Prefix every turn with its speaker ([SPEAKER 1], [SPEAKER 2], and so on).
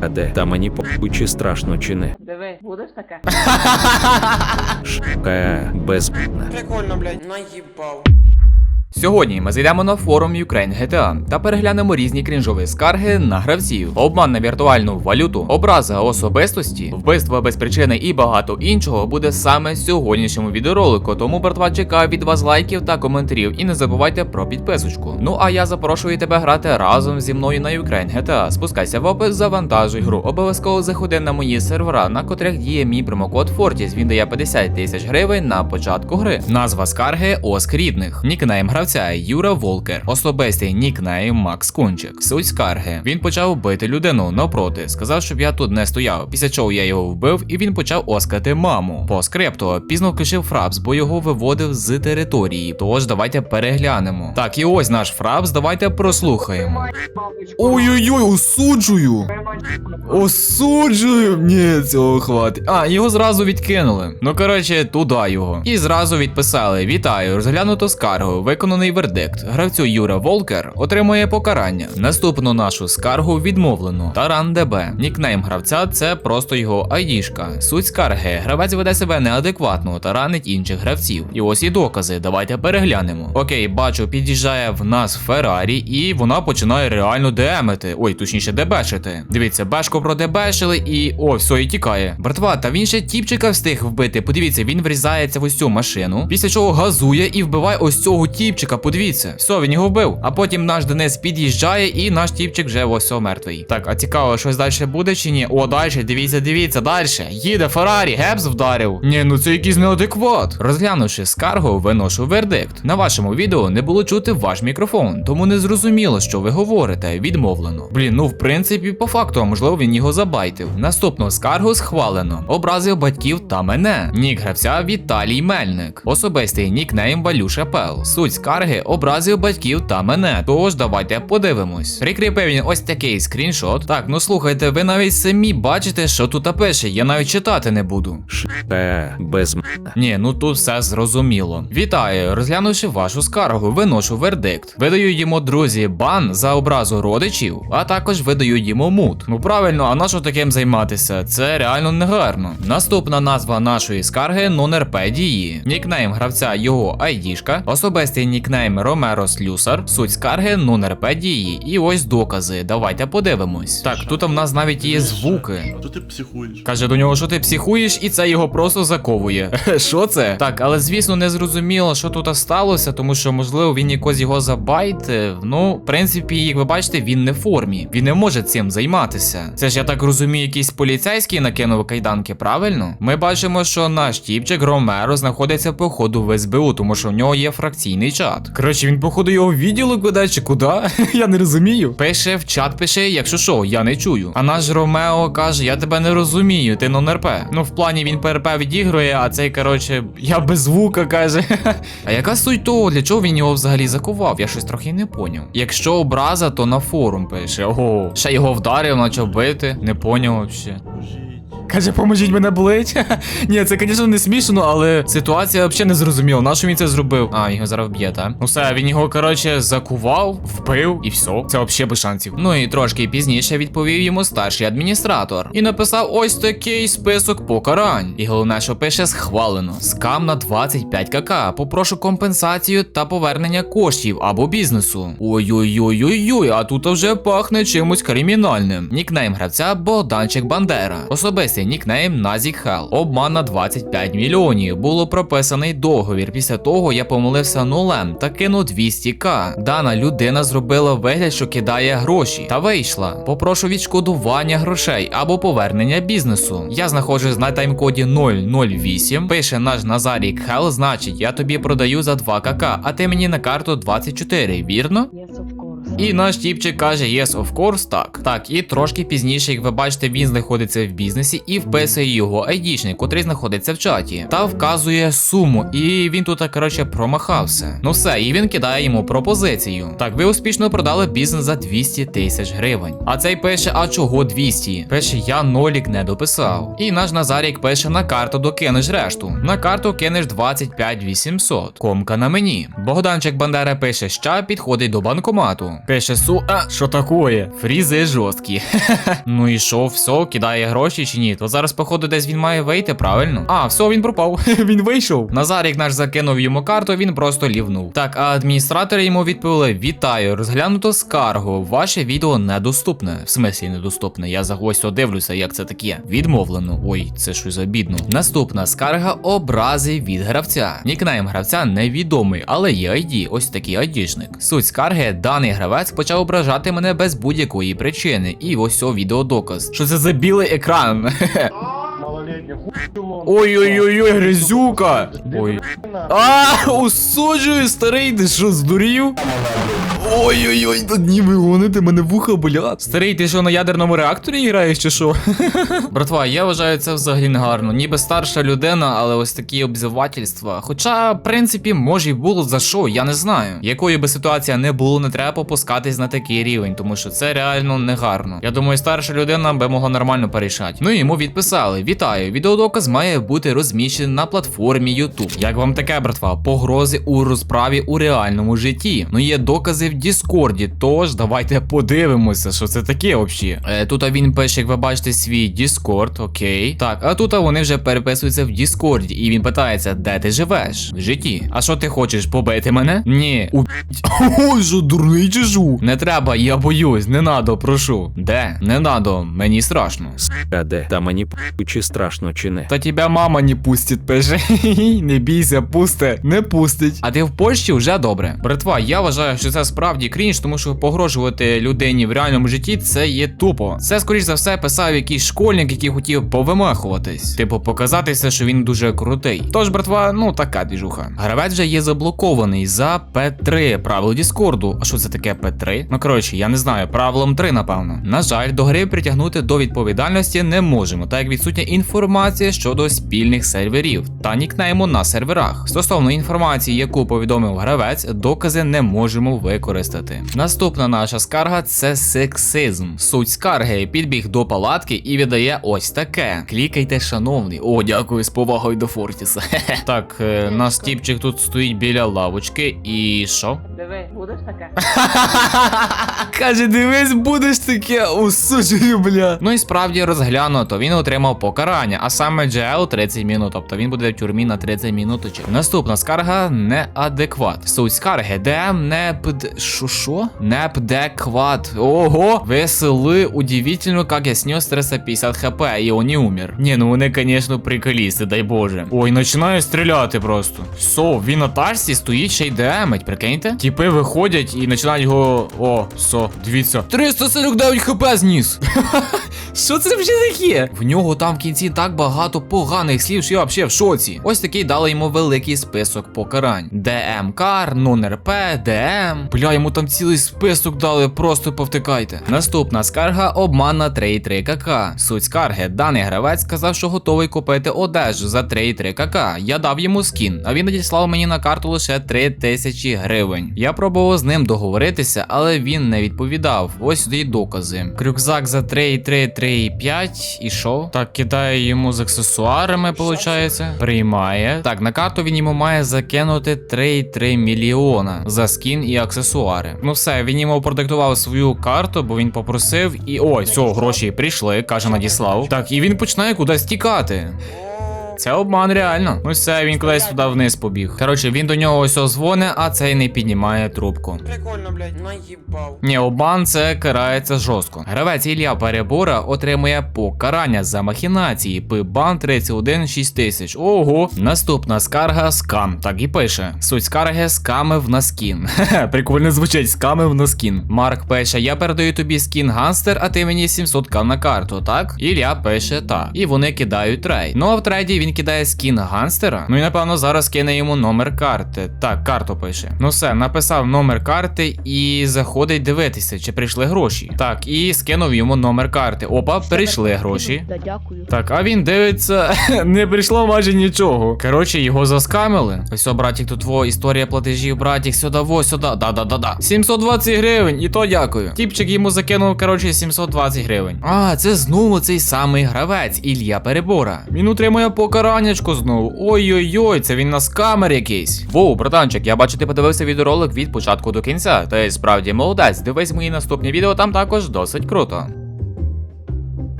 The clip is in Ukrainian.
[SPEAKER 1] А де? Та мені похуй, чи страшно, чи не.
[SPEAKER 2] Диви, будеш така?
[SPEAKER 1] Шка без
[SPEAKER 3] Прикольно, блядь, наїбав.
[SPEAKER 4] Сьогодні ми зайдемо на форум Ukraine GTA та переглянемо різні крінжові скарги на гравців, обман на віртуальну валюту, образа особистості, вбивство без причини і багато іншого буде саме сьогоднішньому відеоролику. Тому братва чекаю від вас лайків та коментарів. І не забувайте про підписочку. Ну а я запрошую тебе грати разом зі мною на Ukraine GTA. Спускайся в опис, завантажуй гру. Обов'язково заходи на мої сервера, на котрих діє мій промокод Fortis. Він дає 50 тисяч гривень на початку гри. Назва скарги Оск рідних. Нікнейм гравця Юра Волкер. Особистий нікнейм Макс Кунчик. Суть скарги. Він почав бити людину навпроти. Сказав, щоб я тут не стояв. Після чого я його вбив, і він почав оскати маму. По скрипту пізно включив фрапс, бо його виводив з території. Тож давайте переглянемо. Так, і ось наш фрапс. Давайте прослухаємо. Ой-ой-ой, осуджую! Осуджую! Ні, цього хватить. А, його зразу відкинули. Ну коротше, туди його. І зразу відписали: Вітаю, розглянуто скаргу, виконаний вердикт. Гравцю Юра Волкер отримує покарання. Наступну нашу скаргу відмовлено. Таран ДБ. Нікнейм гравця це просто його айдішка. Суть скарги. Гравець веде себе неадекватно та ранить інших гравців. І ось і докази. Давайте переглянемо. Окей, бачу, під'їжджає в нас Феррарі, і вона починає реально демити. Ой, точніше, дебешити. Дивіться, бешко продебешили і о, все, і тікає. Братва, та він ще тіпчика встиг вбити. Подивіться, він врізається в ось цю машину, після чого газує і вбиває ось цього тіпчика. Подивіться, все, він його вбив. А потім наш Денис під'їжджає, і наш тіпчик вже ось мертвий. Так, а цікаво, щось далі буде чи ні? О, далі, дивіться, дивіться, далі. Їде Феррарі, Гепс вдарив. Ні, ну це якийсь неадекват. Розглянувши скаргу, виношу вердикт. На вашому відео не було чути ваш мікрофон, тому не зрозуміло, що ви говорите. Відмовлено. Блін, ну в принципі, по факту, можливо, він його забайтив. Наступну скаргу схвалено. Образив батьків та мене. Нік гравця Віталій Мельник. Особистий нікнейм Валюша Пел. Суть скарги образив батьків та мене. Тож давайте подивимось. Прикріпив він ось такий скріншот. Так, ну слухайте, ви навіть самі бачите, що тут пише. Я навіть читати не буду.
[SPEAKER 1] Шка без
[SPEAKER 4] Ні, ну тут все зрозуміло. Вітаю, розглянувши вашу скаргу, виношу вердикт. Видаю йому друзі бан за образу родичів, а також видаю йому мут. Ну правильно, а на що таким займатися? Це реально негарно. Наступна назва нашої скарги нон-РП дії. Нікнейм гравця його айдішка, особистий нікнейм Ромеро Слюсар, суть скарги нон-РП дії. І ось докази. Давайте подивимось. Так, тут в нас навіть є звуки.
[SPEAKER 5] То ти психуєш.
[SPEAKER 4] Каже до нього, що ти психуєш, і це його просто заковує. Що це? Так, але звісно, не зрозуміло, що тут сталося, тому що, можливо, він якось його забайтив. Ну, в принципі, як ви бачите, він не в формі. Він не може цим займатися. Це ж я так розумію, якийсь поліцейський накинув кайданки, правильно? Ми бачимо, що наш тіпчик Ромеро знаходиться по ходу в СБУ, тому що в нього є фракційний чат. Коротше, він, походу, його в відділок веде чи куди? я не розумію. Пише в чат, пише, якщо що, я не чую. А наш Ромео каже: Я тебе не розумію, ти нон-РП. Ну, в плані він ПРП відігрує, а цей, коротше, я без звука каже. а яка суть того, для чого він його взагалі закував? Я щось трохи не поняв. Якщо образа, то на форум пише. Ого, ще його вдарив, почав бити. Не поняв вообще. Каже, поможіть мене болить. Ні, це, звісно, не смішно, але ситуація взагалі не зрозуміла. Нащо він це зробив? А, його зараз вб'є, так? Ну все, він його, коротше, закував, вбив і все. Це взагалі без шансів. Ну і трошки пізніше відповів йому старший адміністратор. І написав ось такий список покарань. І головне, що пише схвалено. Скам на 25 кк. Попрошу компенсацію та повернення коштів або бізнесу. Ой-ой-ой-ой-ой, а тут вже пахне чимось кримінальним. Нікнейм гравця Богданчик Бандера. Особистий нікнейм Назік Хел. Обман на 25 мільйонів. Було прописаний договір. Після того я помилився нулем та кинув 200к. Дана людина зробила вигляд, що кидає гроші, та вийшла. Попрошу відшкодування грошей або повернення бізнесу. Я знаходжусь на таймкоді 008. Пише наш Назарік Хел, значить, я тобі продаю за 2 кк, а ти мені на карту 24, вірно?
[SPEAKER 2] Yes, of.
[SPEAKER 4] І наш тіпчик каже Yes, of course, так. Так, і трошки пізніше, як ви бачите, він знаходиться в бізнесі і вписує його айдішник, котрий знаходиться в чаті, та вказує суму. І він тут, коротше, промахався. Ну все, і він кидає йому пропозицію. Так, ви успішно продали бізнес за 200 тисяч гривень. А цей пише, а чого 200? Пише, я нолік не дописав. І наш Назарік пише на карту докинеш решту. На карту кинеш 25 800. Комка на мені. Богданчик Бандера пише, що підходить до банкомату. Пише су. А, що такое? Фрізи жорсткі. ну і що, все, кидає гроші чи ні? То зараз, походу, десь він має вийти, правильно? А, все, він пропав. він вийшов. Назарік наш закинув йому карту, він просто лівнув. Так, а адміністратори йому відповіли: Вітаю, розглянуто скаргу. Ваше відео недоступне. В смислі недоступне. Я за гостю дивлюся, як це таке. Відмовлено. Ой, це щось обідно. Наступна скарга образи від гравця. Нікнейм гравця невідомий, але є ID, ось такий айдішник. Суть скарги, даний гравець почав ображати мене без будь-якої причини. І ось о відеодоказ. Що це за білий екран? Ой-ой-ой, грязюка! Ой. А, усуджую, старий, ти що, здурів? Ой-ой-ой, тут ніби гонити, мене вуха болять. Старий, ти що на ядерному реакторі граєш чи що? Братва, я вважаю це взагалі не гарно. Ніби старша людина, але ось такі обзивательства. Хоча, в принципі, може й було за що, я не знаю. Якою би ситуація не було, не треба попускатись на такий рівень, тому що це реально не гарно. Я думаю, старша людина би могла нормально порішати. Ну і йому відписали: Вітаю, відеодоказ має бути розміщений на платформі YouTube. Як вам таке, братва? Погрози у розправі у реальному житті. Ну є докази в Діскорді, тож давайте подивимося, що це таке взагалі. Е, тут він пише, як ви бачите, свій Діскорд, окей. Так, а тут вони вже переписуються в Діскорді, і він питається, де ти живеш? В житті. А що ти хочеш побити мене? Ні. У Ой, що дурний чи жу? Не треба, я боюсь, не надо, прошу. Де? Не надо, мені страшно.
[SPEAKER 1] Ска де. Та мені чи страшно чи не.
[SPEAKER 4] Та тебе мама не пустить, пише. не бійся, пусте, не пустить. А ти в Польщі вже добре. Братва, я вважаю, що це справді крінж, тому що погрожувати людині в реальному житті це є тупо. Це, скоріш за все, писав якийсь школьник, який хотів повимахуватись. Типу, показатися, що він дуже крутий. Тож, братва, ну така двіжуха. Гравець вже є заблокований за П3 правил Діскорду. А що це таке П3? Ну коротше, я не знаю, правилом 3, напевно. На жаль, до гри притягнути до відповідальності не можемо, так як відсутня інформація щодо спільних серверів та нікнейму на серверах. Стосовно інформації, яку повідомив гравець, докази не можемо використати. Наступна наша скарга це сексизм. Суть скарги підбіг до палатки і віддає ось таке. Клікайте, шановний. О, дякую, з повагою до Фортіса. так, е, наш тіпчик тут стоїть біля лавочки, і що?
[SPEAKER 3] Диви, будеш таке?
[SPEAKER 4] Каже, дивись, будеш таке, усуджую, бля. Ну і справді розглянуто, він отримав покарання, а саме GL 30 минут, тобто він буде в тюрмі на 30 минуточок. Наступна скарга неадекват. Суть скарги ДМ не пд... Шо шо? Непдекват. Ого, весели, удивительно, как я снес 350 хп, і он не умер. Ні, ну вони, конечно, приколісти, дай боже. Ой, починаю стріляти просто. Со, він на тачці стоїть ще й демить, прикиньте? Тіпи виходять і починають його. О, со, дивіться. 349 хп зніс. Що це вже таке? В нього там в кінці так багато поганих слів, що я взагалі в шоці. Ось такий дали йому великий список покарань: ДМ Кар, нон-РП, ДМ. Бля, йому там цілий список дали, просто повтикайте. Наступна скарга обман на 3,3 КК. Суть скарги, даний гравець сказав, що готовий купити одежу за 3,3 КК. Я дав йому скін, а він надіслав мені на карту лише 3 тисячі гривень. Я пробував з ним договоритися, але він не відповідав. Ось сюди й докази. Крюкзак за 3,3, 3,5 і що? Так, кидає йому з аксесуарами, виходить. Приймає. Так, на карту він йому має закинути 3,3 мільйона за скін і аксесуари. Ну все, він йому продиктував свою карту, бо він попросив. І ой, все, гроші прийшли, каже, надіслав. Так, і він починає кудись тікати. Це обман реально. Ну все, він кудись туди вниз побіг. Коротше, він до нього ось дзвонить, а цей не піднімає трубку.
[SPEAKER 3] Прикольно, блядь, наїбав.
[SPEAKER 4] Ні, обман це карається жорстко. Гравець Ілля Перебора отримує покарання за махінації. Пибан 31 6000. Ого. Наступна скарга скам. Так і пише. Суть скарги скамив на скін. Прикольно звучить, скамив на скін. Марк пише: Я передаю тобі скін ганстер, а ти мені 700к на карту, так? Ілля пише так. І вони кидають трейд. Ну а в трейді він кидає скін ганстера. Ну і напевно зараз кине йому номер карти. Так, карту пише. Ну все, написав номер карти і заходить дивитися, чи прийшли гроші. Так, і скинув йому номер карти. Опа, прийшли гроші.
[SPEAKER 2] Да, дякую.
[SPEAKER 4] Так, а він дивиться, не прийшло майже нічого. Коротше, його заскамили. Ось, о, братік, тут твоя історія платежів, братік, сюди, во, сюди. Да-да-да-да. 720 гривень, і то дякую. Тіпчик йому закинув, коротше, 720 гривень. А, це знову цей самий гравець, Ілля Перебора. Він утримує покарання покараннячко знову. Ой-ой-ой, це він на скамер якийсь. Воу, братанчик, я бачу, ти подивився відеоролик від початку до кінця. Ти справді молодець. Дивись мої наступні відео, там також досить круто.